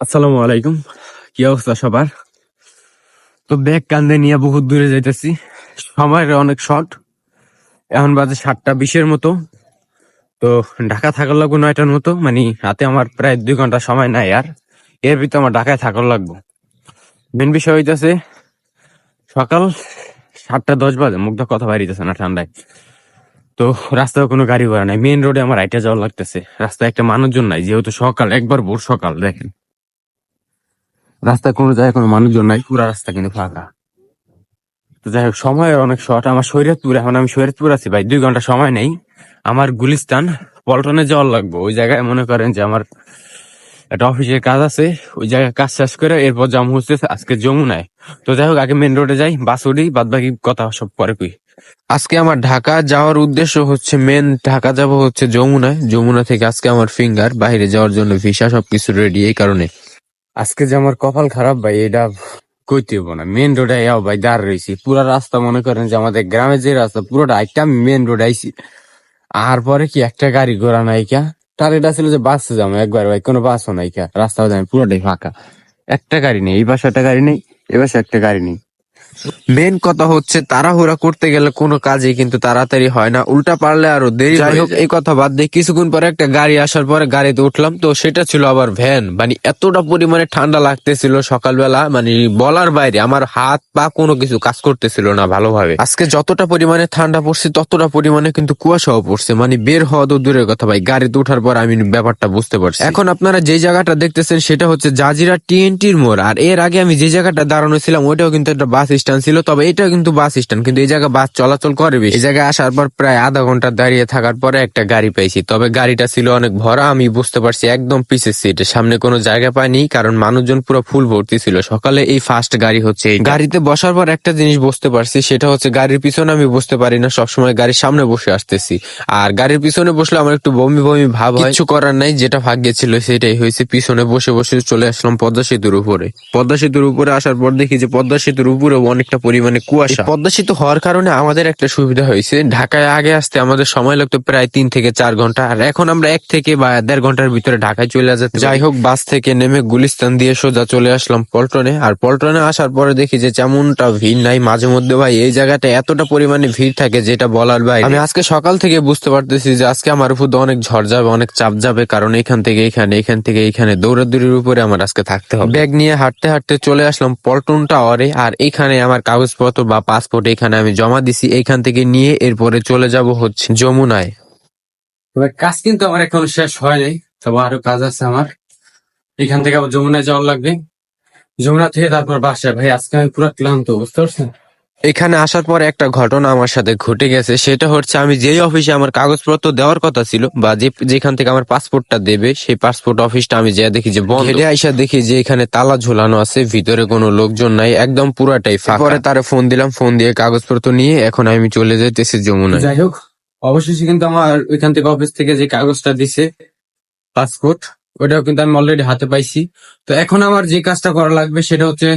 আসসালামু আলাইকুম। কি অবস্থা সবার? তো ব্যাগ কান্দে নিয়ে বহুত দূরে যাইতেছি। সময়ের অনেক শর্ট এখন বাজে সাতটা বিশের মতো। তো ঢাকা থাকার লাগবো নয়টার মতো। মানে হাতে আমার প্রায় দুই ঘণ্টা সময় নাই আর। এর ভিতরে আমার ঢাকায় থাকার লাগবো। মেন বিষয় হইতেছে, সকাল সাতটা দশ বাজে। মুগ্ধ কথা বাইরিতেছে না ঠান্ডায়। তো রাস্তায় কোনো গাড়ি ঘোড়া নাই। মেন রোডে আমার হাইটে যাওয়া লাগতেছে। রাস্তায় একটা মানুষজন নাই, যেহেতু সকাল, একবার ভোর সকাল, দেখেন। রাস্তায় কোনো জায়গায় কোনো মানুষজন নাই, পুরা রাস্তা কিন্তু ফাঁকা। তো যাই হোক সময়ের অনেক শর্ট আমার শরীয়তপুর, এখন আমি শরীয়তপুর আছি ভাই, দুই ঘণ্টা সময় নেই। আমার গুলিস্তান, পল্টনে যাওয়ার লাগবে। ওই জায়গায় মনে করেন যে আমার একটা অফিসের কাজ আছে, ওই জায়গায় কাজ শেষ করে এরপর জাম হচ্ছে আজকে যমুনায়। তো যাই হোক, আগে মেন রোডে যাই বাস উঠি বাদ বাকি কথা সব পরে কই। আজকে আমার ঢাকা যাওয়ার উদ্দেশ্য হচ্ছে মেন ঢাকা যাব হচ্ছে যমুনায়। যমুনা থেকে আজকে আমার ফিঙ্গার বাইরে যাওয়ার জন্য ভিসা সবকিছু রেডি এই কারণে। আজকে যে আমার কপাল খারাপ ভাই, এটা কইতে হব না। মেন রোডে যাও ভাই দাঁড় রয়েছি পুরা রাস্তা মনে করেন যে আমাদের গ্রামের যে রাস্তা, পুরোটা একটা মেন রোড আইছি। আর পরে কি একটা গাড়ি ঘোড়া নাই টার্গেট ছিল যে বাসে যাব একবার ভাই, কোনো বাসও নাই কে। রাস্তাও যাই পুরোটাই ফাঁকা। একটা গাড়ি নেই, এই পাশে একটা গাড়ি নেই, এ পাশে একটা গাড়ি নেই। মেন কথা হচ্ছে তাড়াহুড়া করতে গেলে কোনো কাজই কিন্তু তাড়াতাড়ি হয় না। উল্টা পারলে আরও দেরি যাই হোক এই কথা বাদ দিয়ে কিছুক্ষণ পরে একটা গাড়ি আসার পরে গাড়িতে উঠলাম তো সেটা ছিল আবার ভ্যান মানে এতটা পরিমাণে ঠান্ডা লাগতেছিল সকালবেলা মানে বলার বাইরে আমার হাত পা কোনো কিছু কাজ করতেছিল না ভালোভাবে। আজকে যতটা পরিমাণে ঠান্ডা পড়ছে ততটা পরিমাণে কিন্তু কুয়াশাও পড়ছে। মানে বের হওয়া তো দূরের কথা ভাই গাড়িতে ওঠার পর আমি ব্যাপারটা বুঝতে পারছি। এখন আপনারা যে জায়গাটা দেখতেছেন সেটা হচ্ছে জাজিরা টিএনটির মোড়। আর এর আগে আমি যে জায়গাটা দাঁড়ানো ছিলাম ওইটাও কিন্তু একটা বাস স্ট্যান্ড ছিল, তবে এটা কিন্তু বাস স্ট্যান্ড কিন্তু এই জায়গায় বাস চলাচল করে বেশি। এই জায়গায় আসার পর প্রায় আধা ঘণ্টা দাঁড়িয়ে থাকার পরে একটা গাড়ি পেয়েছি, তবে গাড়িটা ছিল অনেক ভরা, আমি বুঝতে পারছি একদম পিছের সিটে সামনে কোনো জায়গা পাইনি, কারণ মানুষজন পুরো ফুল ভর্তি ছিল। সকালে এই ফার্স্ট গাড়ি হচ্ছে গাড়িতে বসার পর একটা জিনিস বুঝতে পারছি, সেটা হচ্ছে গাড়ির পিছনে আমি বসতে পারি না, সবসময় গাড়ির সামনে বসে আসতেছি। আর গাড়ির পিছনে বসলে আমার একটু বমি বমি ভাব হয়। কিছু করার নাই, যেটা ভাগ্যে ছিল সেটাই হয়েছে, পিছনে বসে বসে চলে আসলাম পদ্মা সেতুর উপরে। পদ্মা সেতুর উপরে আসার পর দেখি যে পদ্মা সেতুর উপরে অনেকটা পরিমাণে কুয়াশা। পদ্মা সেতু হওয়ার কারণে আমাদের একটা সুবিধা হয়েছে। ঢাকায় আগে আসতে আমাদের সময় লাগতো প্রায় তিন থেকে চার ঘণ্টা। আর এখন আমরা এক থেকে বা দেড় ঘণ্টার ভিতরে ঢাকায় চলে যেতে যাই হোক বাস থেকে নেমে গুলিস্তান দিয়ে সোজা চলে আসলাম পল্টনে। আর পল্টনে আসার পরে দেখি যে তেমনটা ভিড় নাই। মাঝে মধ্যে ভাই এই জায়গাটা এতটা পরিমাণে ভিড় থাকে যেটা বলার ভাই আমি আজকে সকাল থেকে বুঝতে পারতেছি যে আজকে আমার উপর অনেক ঝড় যাবে অনেক চাপ যাবে। কারণ এখান থেকে এখানে এখান থেকে এখানে দৌড়াদৌড়ির উপরে আমার আজকে থাকতে হবে। ব্যাগ নিয়ে হাঁটতে হাঁটতে চলে আসলাম পল্টন টাওয়ারে আর এখানে আমার কাগজপত্র বা পাসপোর্ট এখানে আমি জমা দিছি, এখান থেকে নিয়ে এরপরে চলে যাব হচ্ছে যমুনায়। তবে কাজ কিন্তু আমার এখনও শেষ হয় নাই, তবে আরও কাজ আছে আমার। এখান থেকে আবার যমুনায় যাওয়ার লাগবে। যমুনা থেকে তারপর বাসায়। ভাই, আজকে আমি পুরো ক্লান্ত, বুঝতে পারছেন? এখানে আসার পর একটা ঘটনা আমার সাথে ঘটে গেছে। সেটা হচ্ছে আমি যেই অফিসে আমার কাগজপত্র দেওয়ার কথা ছিল বা যে যেখান থেকে আমার পাসপোর্টটা দেবে সেই পাসপোর্ট অফিসটা আমি যা দেখি যে বন্ধ। হেঁটে আইসা দেখি যে এখানে তালা ঝোলানো আছে ভিতরে কোনো লোকজন নাই একদম পুরাটাই ফাঁকা। পরে তারে ফোন দিলাম ফোন দিয়ে কাগজপত্র নিয়ে এখন আমি চলে যেতেছি যমুনা যাই হোক অবশেষে কিন্তু আমার ওইখান থেকে অফিস থেকে যে কাগজটা দিছে পাসপোর্ট ওটাও কিন্তু আমি অলরেডি হাতে পাইছি। তো এখন আমার যে কাজটা করা লাগবে সেটা হচ্ছে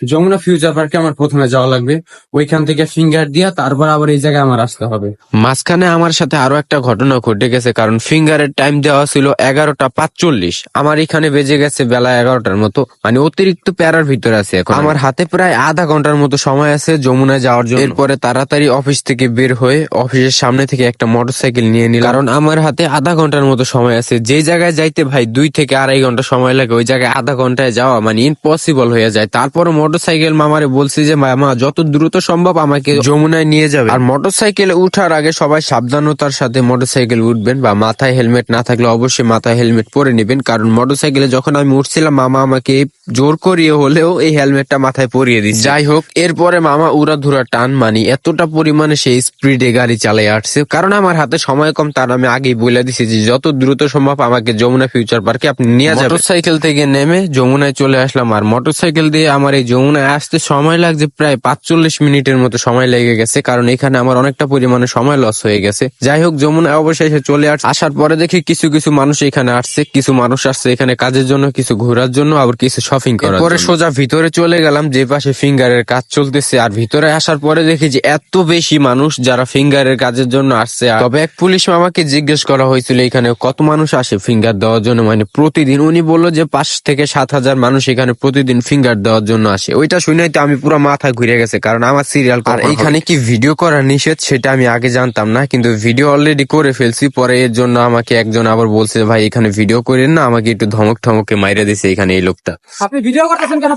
যমুনা ফিউচার পার্কে আমার প্রথমে যাওয়া লাগবে। ওইখান থেকে ফিঙ্গার দিয়া তারপর আবার এই জায়গায় আমার আসতে হবে। মাঝখানে আমার সাথে আরও একটা ঘটনা ঘটে গেছে কারণ ফিঙ্গারের টাইম দেওয়া ছিল এগারোটা পাঁচচল্লিশ। আমার এখানে বেজে গেছে বেলা এগারোটার মতো। মানে অতিরিক্ত প্যারার ভিতরে আছে এখন আমার হাতে প্রায় আধা ঘণ্টার মতো সময় আছে যমুনায় যাওয়ার জন্য। এরপরে তাড়াতাড়ি অফিস থেকে বের হয়ে অফিসের সামনে থেকে একটা মোটরসাইকেল নিয়ে নিলাম। কারণ আমার হাতে আধা ঘণ্টার মতো সময় আছে। যে জায়গায় যাইতে ভাই দুই থেকে আড়াই ঘণ্টা সময় লাগে ওই জায়গায় আধা ঘন্টায় যাওয়া মানে ইম্পসিবল হয়ে যায়। তারপরে মোটরসাইকেল মামারে বলছি যে মামা যত দ্রুত সম্ভব আমাকে যমুনায় নিয়ে যাবে। আর মোটরসাইকেলে উঠার আগে সবাই সাবধানতার সাথে মোটরসাইকেল উঠবেন বা মাথায় হেলমেট না থাকলে অবশ্যই মাথায় হেলমেট পরে নেবেন। কারণ মোটরসাইকেলে যখন আমি উঠছিলাম মামা আমাকে জোর করিয়ে হলেও এই হেলমেটটা মাথায় পরিয়ে দিচ্ছে। যাই হোক এরপরে মামা উড়াধুরা টান মানি এতটা পরিমাণে সেই স্পিডে গাড়ি চালাই আসছে। কারণ আমার হাতে সময় কম তার আমি আগেই বলে দিছি যে যত দ্রুত সম্ভব আমাকে যমুনা ফিউচার পার্কে আপনি নিয়ে যাবেন। মোটরসাইকেল থেকে নেমে যমুনায় চলে আসলাম। আর মোটরসাইকেল দিয়ে আমার এই যমুনায় আসতে সময় লাগছে প্রায় পাঁচচল্লিশ মিনিটের মতো সময় লেগে গেছে কারণ এখানে আমার অনেকটা পরিমাণে সময় লস হয়ে গেছে। যাই হোক যমুনায় অবশেষে চলে আস আসার পরে দেখি কিছু কিছু মানুষ এখানে আসছে কিছু মানুষ আসছে এখানে কাজের জন্য কিছু ঘোরার জন্য আবার কিছু শপিং করার পরে সোজা ভিতরে চলে গেলাম যে পাশে ফিঙ্গারের কাজ চলতেছে আর ভিতরে আসার পরে দেখি যে এত বেশি মানুষ যারা ফিঙ্গারের কাজের জন্য আসছে তবে এক পুলিশ আমাকে জিজ্ঞেস করা হয়েছিল এখানে কত মানুষ আসে ফিঙ্গার দেওয়ার জন্য মানে প্রতিদিন উনি বলল যে পাঁচ থেকে সাত হাজার মানুষ এখানে প্রতিদিন ফিঙ্গার দেওয়ার জন্য আসে। ওইটা শুনেই তো আমি পুরো মাথা ঘুরে গেছে কারণ আমার সিরিয়াল আর এখানে কি ভিডিও করা নিষেধ সেটা আমি আগে জানতাম না কিন্তু ভিডিও অলরেডি করে ফেলছি পরে এর জন্য আমাকে একজন আবার বলছে ভাই এখানে ভিডিও করেন না আমাকে একটু ধমক ধমকে মাইরে দিছে এখানে এই লোকটা। আপনি ভিডিও করতেছেন কেন?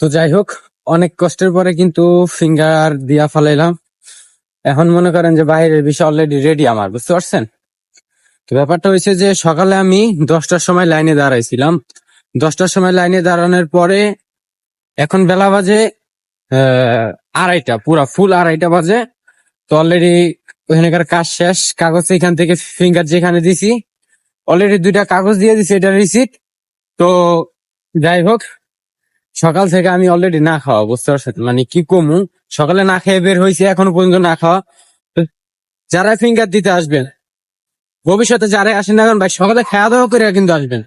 তো যাই হোক অনেক কষ্টের পরে কিন্তু ফিঙ্গার দিয়া ফেলাইলাম। এখন মনে করেন যে বাইরের বিষয় অলরেডি রেডি আমার বুঝতে পারছেন? তো ব্যাপারটা হয়েছে যে সকালে আমি দশটার সময় লাইনে দাঁড়াইছিলাম। দশটার সময় লাইনে দাঁড়ানোর পরে এখন বেলা বাজে আড়াইটা, পুরা ফুল আড়াইটা বাজে। তো অলরেডি ওখানকার কাজ শেষ, কাগজ এখান থেকে ফিঙ্গার যেখানে দিছি অলরেডি দুইটা কাগজ দিয়ে দিছি, এটা রিসিট তো যাই হোক, সকাল থেকে আমি অলরেডি না খাওয়া, বুঝতে পারছেন? মানে কি কমু? সকালে না খেয়ে বের হয়েছে, এখনও পর্যন্ত না খাওয়া। যারা ফিঙ্গার দিতে আসবেন, ভবিষ্যতে যারা আসেন না ভাই, সকালে খাওয়া দাওয়া করে কিন্তু আসবেন।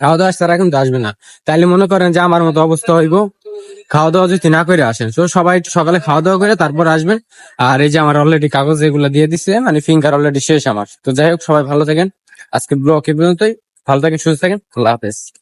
খাওয়া দাওয়া তারা কিন্তু আসবে না। তাইলে মনে করেন যে আমার মতো অবস্থা হইব। খাওয়া দাওয়া যদি না করে আসেন তো সবাই সকালে খাওয়া দাওয়া করে তারপর আসবেন। আর এই যে আমার অলরেডি কাগজ এগুলো দিয়ে দিচ্ছে মানে ফিঙ্গার অলরেডি শেষ আমার। তো যাই হোক, সবাই ভালো থাকেন। আজকে ব্লগ এ পর্যন্তই। ভালো থাকেন, সুস্থ থাকেন। আল্লাহ হাফেজ।